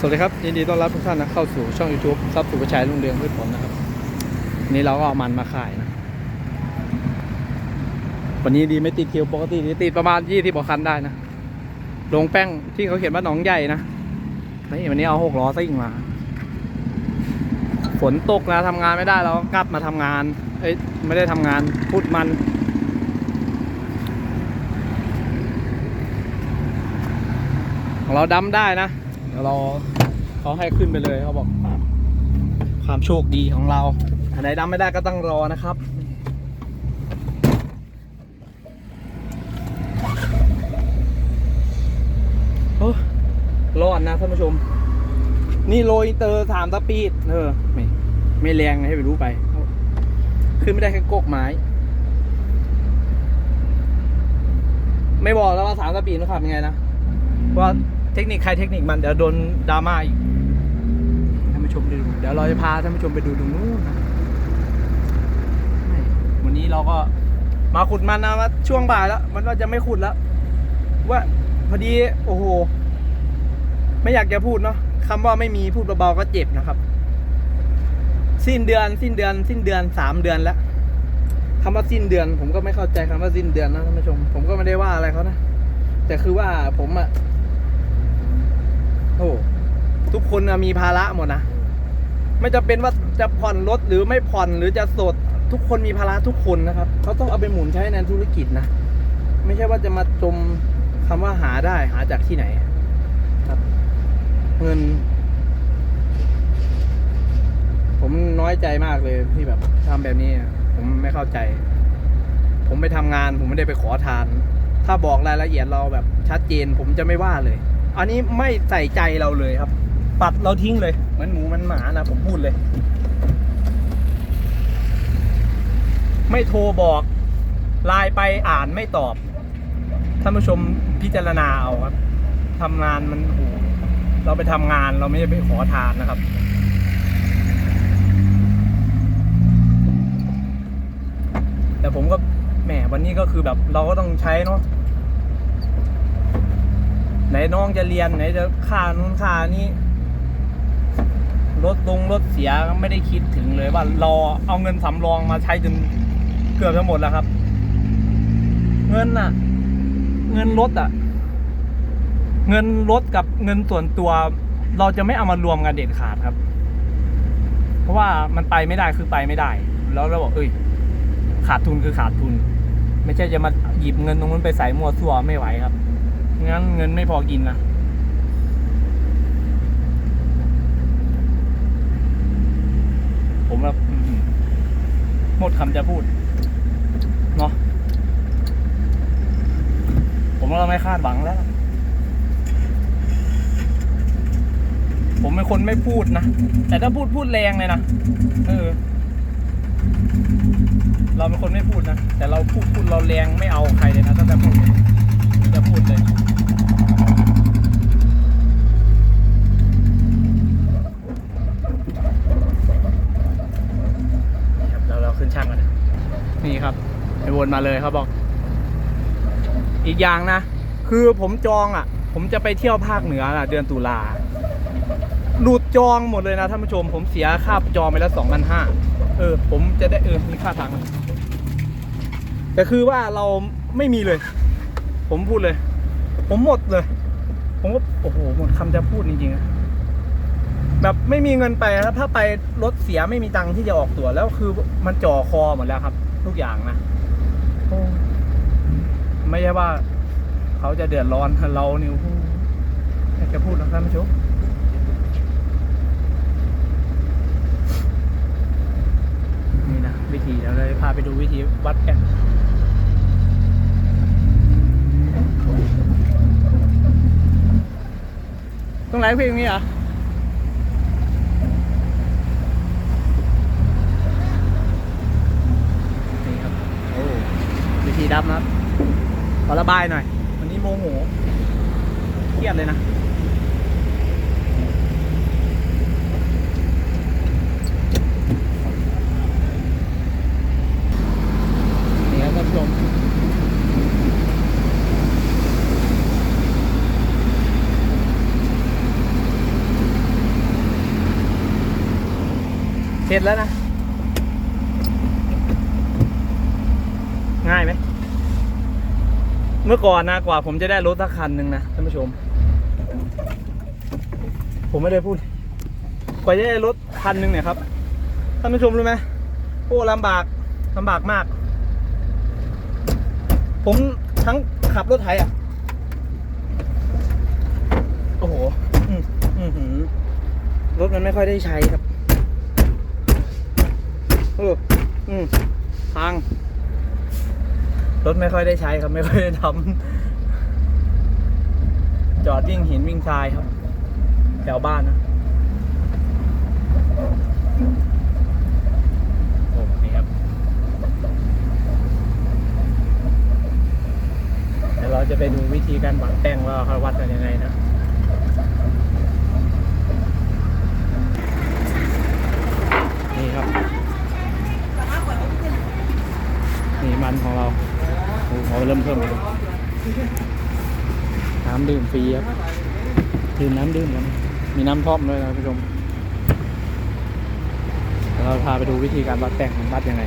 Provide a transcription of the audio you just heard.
สวัสดีครับยินดีต้อนรับทุกท่านนะเข้าสู่ช่อง YouTube ทรัพย์สุภชัยรุ่งเรืองพืชผลนะครับนนี้เราก็เอามันมาขายนะ วันนี้ดีไม่ติดคิวปกตินี่ติดประมาณยี่สิบกว่าคันได้นะลงแป้งที่เขาเขียนว่าหนองใหญ่นะนี่วันนี้เอาหกล้อซิ่งมา ฝนตกนะทำงานไม่ได้เราก็กลับมาทำงาน เอ้ยไม่ได้ทำงานพูดมันของเราดำได้นะ ดี๋ยวเราเขาให้ขึ้นไปเลยเขาบอก ความโชคดีของเราอันไหนดำไม่ได้ก็ต้องรอนะครับโอ้รอดนะท่านผู้ชม นี่โรยอินเตอร์สามสปีด เออ ไม่ ไม่แรงให้ไปรู้ไป ขึ้นไม่ได้แค่กกไม้ ไม่บอกแล้วว่าสามสปีดมันขับยังไงนะว่า เทคนิคใครเทคนิคมันเดี๋ยวโดนดราม่าอีกท่านผู้ชมดูเดี๋ยวเราจะพาท่านผู้ชมไปดูตรงนู้นนะวันนี้เราก็มาขุดมันนะว่าช่วงบ่ายแล้ว มันว่าจะไม่ขุดแล้ว ว่าพอดีโอ้โห ไม่อยากจะพูดเนาะคำว่าไม่มีพูดเบาๆก็เจ็บนะครับ สิ้นเดือน สิ้นเดือน สิ้นเดือนสามเดือนแล้วคำว่าสิ้นเดือน ผมก็ไม่เข้าใจคำว่าสิ้นเดือนนะท่านผู้ชม ผมก็ไม่ได้ว่าอะไรเขานะแต่คือว่าผมอะ โอ้ทุกคนน่ะมีภาระหมดนะ ไม่จะเป็นว่าจะผ่อนรถหรือไม่ผ่อนหรือจะสด ทุกคนมีภาระทุกคนนะครับเขาต้องเอาไปหมุนใช้ในธุรกิจนะ ไม่ใช่ว่าจะมาจมคำว่าหาได้หาจากที่ไหนครับ เงิน ผมน้อยใจมากเลยที่แบบทำแบบนี้ ผมไม่เข้าใจ ผมไปทำงาน ผมไม่ได้ไปขอทาน ถ้าบอกรายละเอียดเราแบบชัดเจน ผมจะไม่ว่าเลย อันนี้ไม่ใส่ใจเราเลยครับ ปัดเราทิ้งเลย เหมือนหมูมันหมานะผมพูดเลย ไม่โทรบอกไลน์ไปอ่านไม่ตอบท่านผู้ชมพิจารณาเอาครับทำงานมันโอ้โหเราไปทำงานเราไม่ได้ไปขอทานนะครับแต่ผมก็แหมวันนี้ก็คือแบบเราก็ต้องใช้เนาะ ไหนน้องจะเรียนไหนจะค่านู้นค่านี้รถลงรถเสียไม่ได้คิดถึงเลยว่ารอเอาเงินสำรองมาใช้จนเกือบจะหมดแล้วครับ เงินน่ะ เงินรถอะ เงินรถกับเงินส่วนตัว เราจะไม่เอามารวมกันเด็ดขาดครับ เพราะว่ามันไปไม่ได้คือไปไม่ได้ แล้วเราบอกเอ้ย ขาดทุนคือขาดทุน ไม่ใช่จะมาหยิบเงินตรงนั้นไปใส่มั่วซั่วไม่ไหวครับ งั้นเงินไม่พอกินนะผมแบบหมดคำจะพูดเนาะผมว่าเราไม่คาดหวังแล้ว ผมเป็นคนไม่พูดนะ แต่ถ้าพูดพูดแรงเลยนะเออ เราเป็นคนไม่พูดนะ แต่เราพูดพูดเราแรงไม่เอาใครเลยนะถ้าจะพูดจะพูดเลยนี่ครับเราเราขึ้นช่างกันนะ นี่ครับไปวนมาเลยเขาบอก อีกอย่างนะ คือผมจองอะ ผมจะไปเที่ยวภาคเหนืออะ เดือนตุลาหลุดจองหมดเลยนะท่านผู้ชม ผมเสียค่าจองไปแล้วสองพันห้าเออ ผมจะได้เออมีค่าทางแต่คือว่าเราไม่มีเลย ผมพูดเลย ผมหมดเลย ผมก็โอ้โหหมดคำจะพูดจริงๆอะแบบไม่มีเงินไปถ้าไปรถเสียไม่มีตังค์ที่จะออกตั๋วแล้วคือมันจ่อคอหมดแล้วครับ ทุกอย่างนะโอ้ไม่ใช่ว่า เขาจะเดือดร้อนเราเนี่ยโอ้โหอยากจะพูดนะท่านผู้ชมนี่นะวิธีเดี๋ยวเราจะพาไปดูวิธีวัดกันตรงไหนเพลงนี้เหรอะ ดำครับ ขอระบายหน่อย วันนี้โมโห เครียดเลยนะ นี่ครับท่มเสร็จแล้วนะ ง่ายไหม เมื่อก่อนนะกว่าผมจะได้รถสักคันหนึ่งนะท่านผู้ชม ผมไม่ได้พูด กว่าจะได้รถคันหนึ่งเนี่ยครับท่านผู้ชมรู้ไหมโอ้ลำบากลำบากมาก ผมทั้งขับรถไถอะ โอ้โหรถมันไม่ค่อยได้ใช้ครับ เออ อืมพัง รถไม่ค่อยได้ใช้ครับไม่ค่อยได้ทำจอดวิ่งหินวิ่งทรายครับ แถวบ้านนะโอ้นี่ครับเดี๋ยวเราจะไปดูวิธีการวัดแป้งว่าเขาวัดกันยังไงนะนี่ครับ นี่มันของเราโอ้โห เริ่มเพิ่มน้ำดื่มฟรีครับดื่มน้ำดื่มกันมีน้ำท่อมด้วยนะคุณผู้ชมเราพาไปดูวิธีการวัดแต่งมันวัดยังไงเ